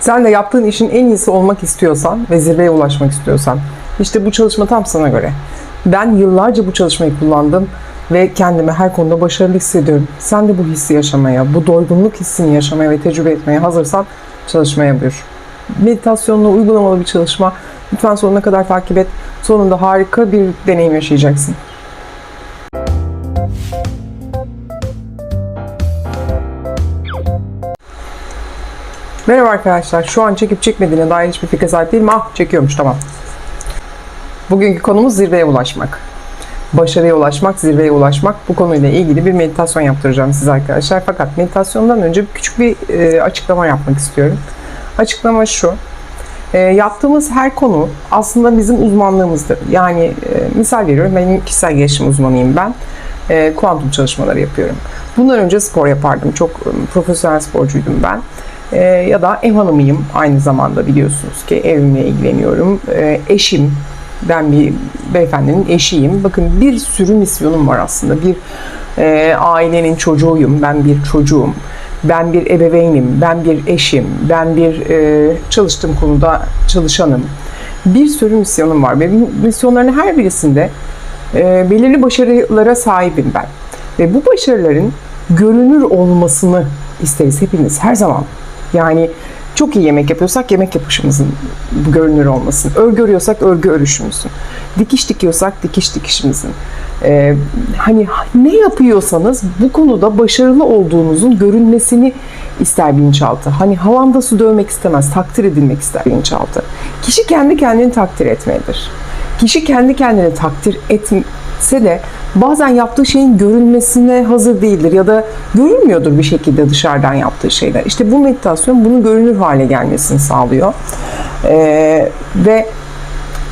Sen de yaptığın işin en iyisi olmak istiyorsan ve zirveye ulaşmak istiyorsan işte bu çalışma tam sana göre. Ben yıllarca bu çalışmayı kullandım ve kendimi her konuda başarılı hissediyorum. Sen de bu hissi yaşamaya, bu doygunluk hissini yaşamaya ve tecrübe etmeye hazırsan çalışmaya buyur. Meditasyonla uygulamalı bir çalışma. Lütfen sonuna kadar takip et. Sonunda harika bir deneyim yaşayacaksın. Merhaba arkadaşlar. Şu an çekip çekmediğine dair hiçbir fikre sahip değilim. Ah çekiyormuş tamam. Bugünkü konumuz zirveye ulaşmak. Başarıya ulaşmak, zirveye ulaşmak. Bu konuyla ilgili bir meditasyon yaptıracağım size arkadaşlar. Fakat meditasyondan önce küçük bir e, açıklama yapmak istiyorum. Açıklama şu. E, yaptığımız her konu aslında bizim uzmanlığımızdır. Yani e, misal veriyorum benim kişisel gelişim uzmanıyım ben. E, kuantum çalışmaları yapıyorum. Bundan önce spor yapardım. Çok e, profesyonel sporcuydum ben. E, ya da ev hanımıyım aynı zamanda biliyorsunuz ki evimle ilgileniyorum. E, eşim, ben bir beyefendinin eşiyim. Bakın bir sürü misyonum var aslında. Bir e, ailenin çocuğuyum, ben bir çocuğum. Ben bir ebeveynim, ben bir eşim, ben bir e, çalıştığım konuda çalışanım. Bir sürü misyonum var ve misyonların her birisinde e, belirli başarılara sahibim ben. Ve bu başarıların görünür olmasını isteriz hepimiz her zaman. Yani çok iyi yemek yapıyorsak yemek yapışımızın görünür olmasın. Örgü örüyorsak örgü örüşümüzün. Dikiş dikiyorsak dikiş dikişimizin. Ee, hani ne yapıyorsanız bu konuda başarılı olduğunuzun görünmesini ister bilinçaltı. Hani havanda su dövmek istemez, takdir edilmek ister bilinçaltı. Kişi kendi kendini takdir etmelidir. Kişi kendi kendini takdir etse de bazen yaptığı şeyin görülmesine hazır değildir ya da görülmüyordur bir şekilde dışarıdan yaptığı şeyler. İşte bu meditasyon bunun görünür hale gelmesini sağlıyor. Ee, ve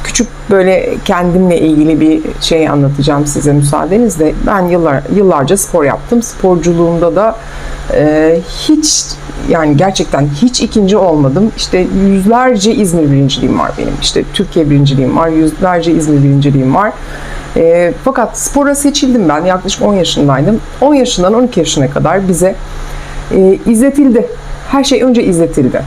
küçük böyle kendimle ilgili bir şey anlatacağım size müsaadenizle. Ben yıllar yıllarca spor yaptım. Sporculuğumda da e, hiç yani gerçekten hiç ikinci olmadım. İşte yüzlerce İzmir birinciliğim var benim. İşte Türkiye birinciliğim var, yüzlerce İzmir birinciliğim var. E, fakat spora seçildim ben. Yaklaşık 10 yaşındaydım. 10 yaşından 12 yaşına kadar bize e, izletildi. Her şey önce izletildi.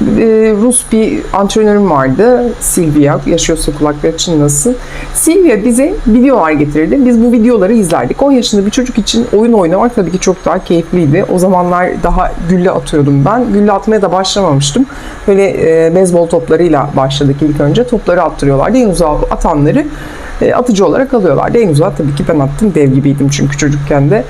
E, Rus bir antrenörüm vardı. Silvia. Yaşıyorsa kulakları çınlasın. Silvia bize videolar getirirdi. Biz bu videoları izlerdik. 10 yaşında bir çocuk için oyun oynamak tabii ki çok daha keyifliydi. O zamanlar daha gülle atıyordum ben. Gülle atmaya da başlamamıştım. Böyle e, beyzbol toplarıyla başladık ilk önce. Topları attırıyorlardı. En uzağa atanları e, atıcı olarak alıyorlardı. En uzağa tabii ki ben attım. Dev gibiydim çünkü çocukken de.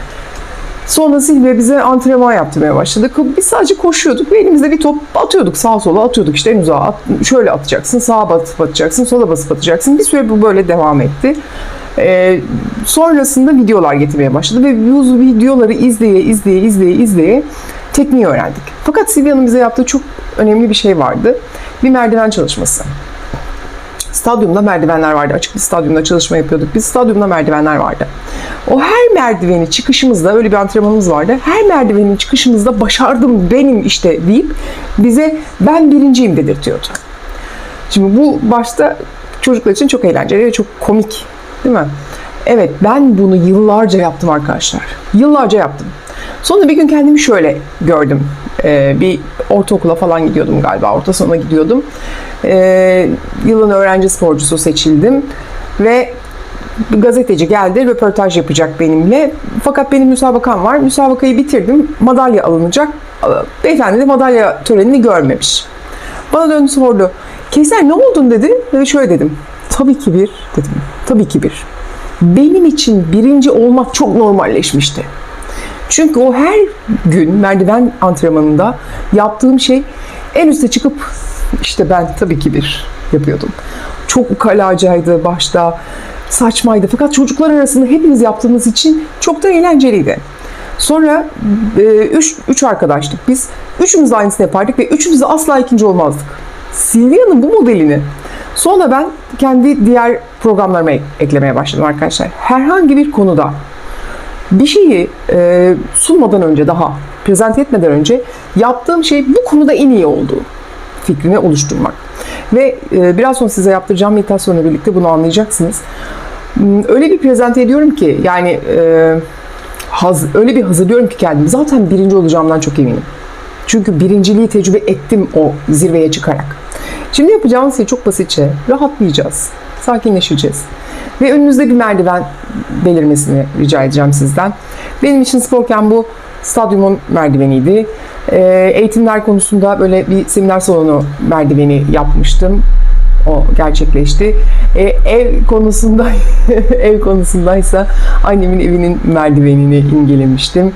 Sonra Silvia bize antrenman yaptırmaya başladı. Biz sadece koşuyorduk ve elimizde bir top atıyorduk. Sağa sola atıyorduk. İşte en uzağa at, şöyle atacaksın, sağa basıp atacaksın, sola basıp atacaksın. Bir süre bu böyle devam etti. Ee, sonrasında videolar getirmeye başladı ve bu videoları izleye izleye izleye izleye tekniği öğrendik. Fakat Silvia'nın bize yaptığı çok önemli bir şey vardı. Bir merdiven çalışması. Stadyumda merdivenler vardı. Açık bir stadyumda çalışma yapıyorduk. Biz stadyumda merdivenler vardı. O her merdiveni çıkışımızda öyle bir antrenmanımız vardı. Her merdivenin çıkışımızda başardım benim işte deyip bize ben birinciyim dedirtiyordu. Şimdi bu başta çocuklar için çok eğlenceli ve çok komik değil mi? Evet ben bunu yıllarca yaptım arkadaşlar. Yıllarca yaptım. Sonra bir gün kendimi şöyle gördüm. Ee, bir ortaokula falan gidiyordum galiba. Orta sona gidiyordum. Ee, yılın öğrenci sporcusu seçildim. Ve gazeteci geldi, röportaj yapacak benimle. Fakat benim müsabakam var. Müsabakayı bitirdim. Madalya alınacak. Beyefendi de madalya törenini görmemiş. Bana döndü sordu. Kevser ne oldun dedi. Ve şöyle dedim. Tabii ki bir dedim. Tabii ki bir. Benim için birinci olmak çok normalleşmişti. Çünkü o her gün merdiven antrenmanında yaptığım şey en üste çıkıp işte ben tabii ki bir yapıyordum. Çok ukalacaydı başta, saçmaydı. Fakat çocuklar arasında hepimiz yaptığımız için çok da eğlenceliydi. Sonra e, üç, üç arkadaştık biz. Üçümüz aynısını yapardık ve üçümüz de asla ikinci olmazdık. Silvia'nın bu modelini sonra ben kendi diğer programlarıma eklemeye başladım arkadaşlar. Herhangi bir konuda bir şeyi e, sunmadan önce daha prezent etmeden önce yaptığım şey bu konuda en iyi olduğu fikrini oluşturmak. Ve e, biraz sonra size yaptıracağım meditasyonla birlikte bunu anlayacaksınız. Hmm, Öyle bir prezente ediyorum ki yani e, haz, öyle bir hazırlıyorum ki kendimi. Zaten birinci olacağımdan çok eminim. Çünkü birinciliği tecrübe ettim o zirveye çıkarak. Şimdi yapacağımız şey çok basitçe. Rahatlayacağız. Sakinleşeceğiz. Ve önünüzde bir merdiven belirmesini rica edeceğim sizden. Benim için sporken bu stadyumun merdiveniydi. Ee, eğitimler konusunda böyle bir seminer salonu merdiveni yapmıştım. O gerçekleşti. Ee, ev konusunda ev konusundaysa annemin evinin merdivenini imgelemiştim.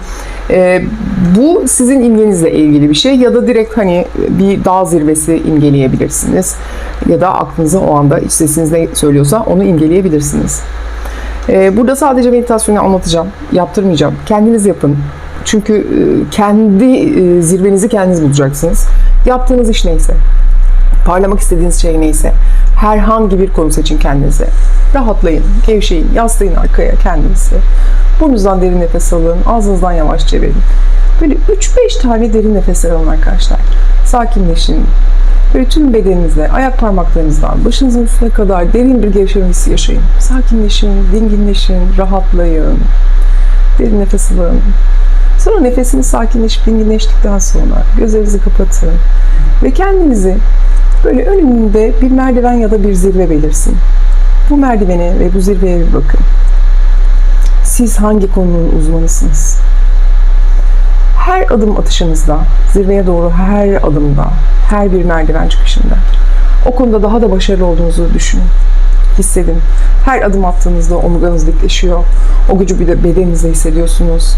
Ee, bu sizin imgenizle ilgili bir şey ya da direkt hani bir dağ zirvesi imgeleyebilirsiniz ya da aklınıza o anda iç sesiniz ne söylüyorsa onu imgeleyebilirsiniz. Burada sadece meditasyonu anlatacağım, yaptırmayacağım. Kendiniz yapın. Çünkü e, kendi e, zirvenizi kendiniz bulacaksınız. Yaptığınız iş neyse, parlamak istediğiniz şey neyse, herhangi bir konu seçin kendinize. Rahatlayın, gevşeyin, yaslayın arkaya kendinizi. Burnunuzdan derin nefes alın, ağzınızdan yavaşça verin. Böyle 3-5 tane derin nefesler alın arkadaşlar. Sakinleşin. Böyle tüm bedeninizle, ayak parmaklarınızdan başınızın üstüne kadar derin bir gevşeme hissi yaşayın. Sakinleşin, dinginleşin, rahatlayın. Derin nefes alın. Sonra nefesiniz sakinleşip dinginleştikten sonra gözlerinizi kapatın. Ve kendinizi böyle önünde bir merdiven ya da bir zirve belirsin. Bu merdivene ve bu zirveye bir bakın. Siz hangi konunun uzmanısınız? Her adım atışınızda, zirveye doğru her adımda, her bir merdiven çıkışında o konuda daha da başarılı olduğunuzu düşünün. Hissedin. Her adım attığınızda omurganız dikleşiyor. O gücü bir de bedeninizde hissediyorsunuz.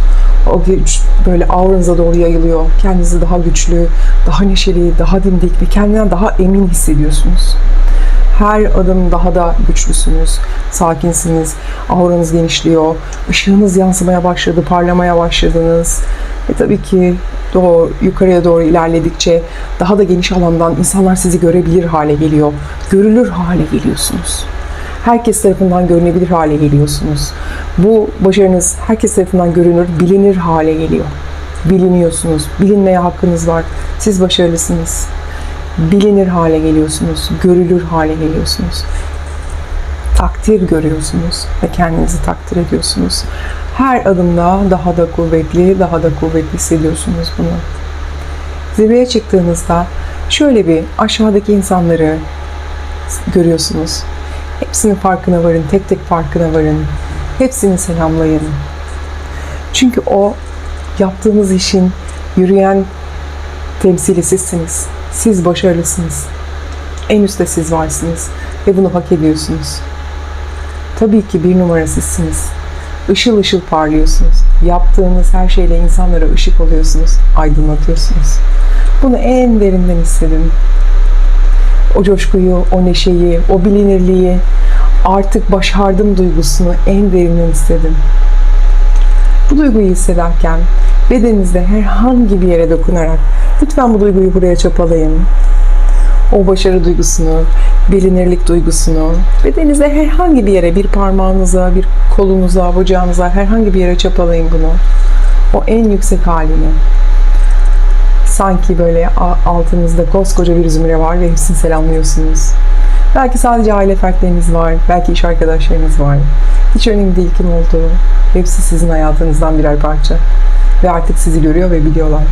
O güç böyle auranıza doğru yayılıyor. Kendinizi daha güçlü, daha neşeli, daha dimdik ve kendinden daha emin hissediyorsunuz. Her adım daha da güçlüsünüz, sakinsiniz, auranız genişliyor, ışığınız yansımaya başladı, parlamaya başladınız. Ve tabii ki doğru, yukarıya doğru ilerledikçe daha da geniş alandan insanlar sizi görebilir hale geliyor, görülür hale geliyorsunuz. Herkes tarafından görünebilir hale geliyorsunuz. Bu başarınız herkes tarafından görünür, bilinir hale geliyor. Biliniyorsunuz, bilinmeye hakkınız var. Siz başarılısınız bilinir hale geliyorsunuz, görülür hale geliyorsunuz. Takdir görüyorsunuz ve kendinizi takdir ediyorsunuz. Her adımda daha da kuvvetli, daha da kuvvetli hissediyorsunuz bunu. Zirveye çıktığınızda şöyle bir aşağıdaki insanları görüyorsunuz. Hepsinin farkına varın, tek tek farkına varın. Hepsini selamlayın. Çünkü o yaptığınız işin yürüyen temsili sizsiniz. Siz başarılısınız. En üstte siz varsınız ve bunu hak ediyorsunuz. Tabii ki bir numara sizsiniz. Işıl ışıl parlıyorsunuz. Yaptığınız her şeyle insanlara ışık oluyorsunuz, aydınlatıyorsunuz. Bunu en derinden hissedin. O coşkuyu, o neşeyi, o bilinirliği, artık başardım duygusunu en derinden hissedin. Bu duyguyu hissederken bedeninizde herhangi bir yere dokunarak lütfen bu duyguyu buraya çapalayın. O başarı duygusunu, bilinirlik duygusunu bedeninizde herhangi bir yere, bir parmağınıza, bir kolunuza, bacağınıza herhangi bir yere çapalayın bunu. O en yüksek halini. Sanki böyle altınızda koskoca bir zümre var ve hepsini selamlıyorsunuz. Belki sadece aile fertleriniz var, belki iş arkadaşlarınız var. Hiç önemli değil kim olduğu. Hepsi sizin hayatınızdan birer parça. Ve artık sizi görüyor ve biliyorlar.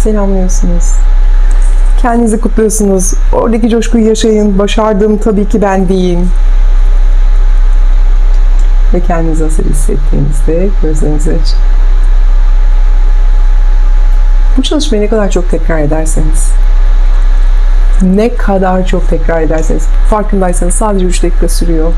Selamlıyorsunuz. Kendinizi kutluyorsunuz. Oradaki coşkuyu yaşayın. Başardım tabii ki ben değil. Ve kendinizi hazır hissettiğinizde gözlerinizi açın. Bu çalışmayı ne kadar çok tekrar ederseniz, ne kadar çok tekrar ederseniz, farkındaysanız sadece 3 dakika sürüyor.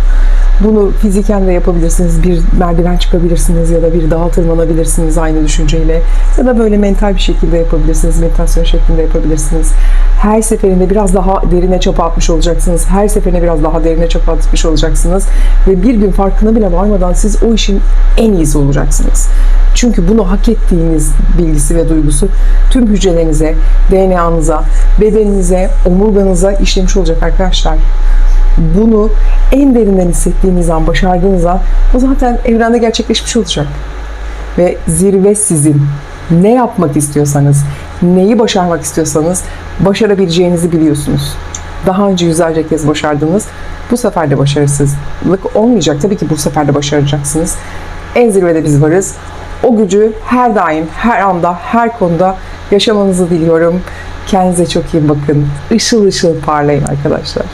Bunu fiziken de yapabilirsiniz. Bir merdiven çıkabilirsiniz ya da bir dağa tırmanabilirsiniz aynı düşünceyle. Ya da böyle mental bir şekilde yapabilirsiniz. Meditasyon şeklinde yapabilirsiniz. Her seferinde biraz daha derine çapa atmış olacaksınız. Her seferinde biraz daha derine çapa atmış olacaksınız. Ve bir gün farkına bile varmadan siz o işin en iyisi olacaksınız. Çünkü bunu hak ettiğiniz bilgisi ve duygusu tüm hücrelerinize, DNA'nıza, bedeninize, omurganıza işlemiş olacak arkadaşlar. Bunu en derinden hissettiğiniz an, başardığınız an o zaten evrende gerçekleşmiş olacak. Ve zirve sizin. Ne yapmak istiyorsanız, neyi başarmak istiyorsanız başarabileceğinizi biliyorsunuz. Daha önce yüzlerce kez başardınız. Bu sefer de başarısızlık olmayacak. Tabii ki bu sefer de başaracaksınız. En zirvede biz varız. O gücü her daim, her anda, her konuda yaşamanızı diliyorum. Kendinize çok iyi bakın. Işıl ışıl parlayın arkadaşlar.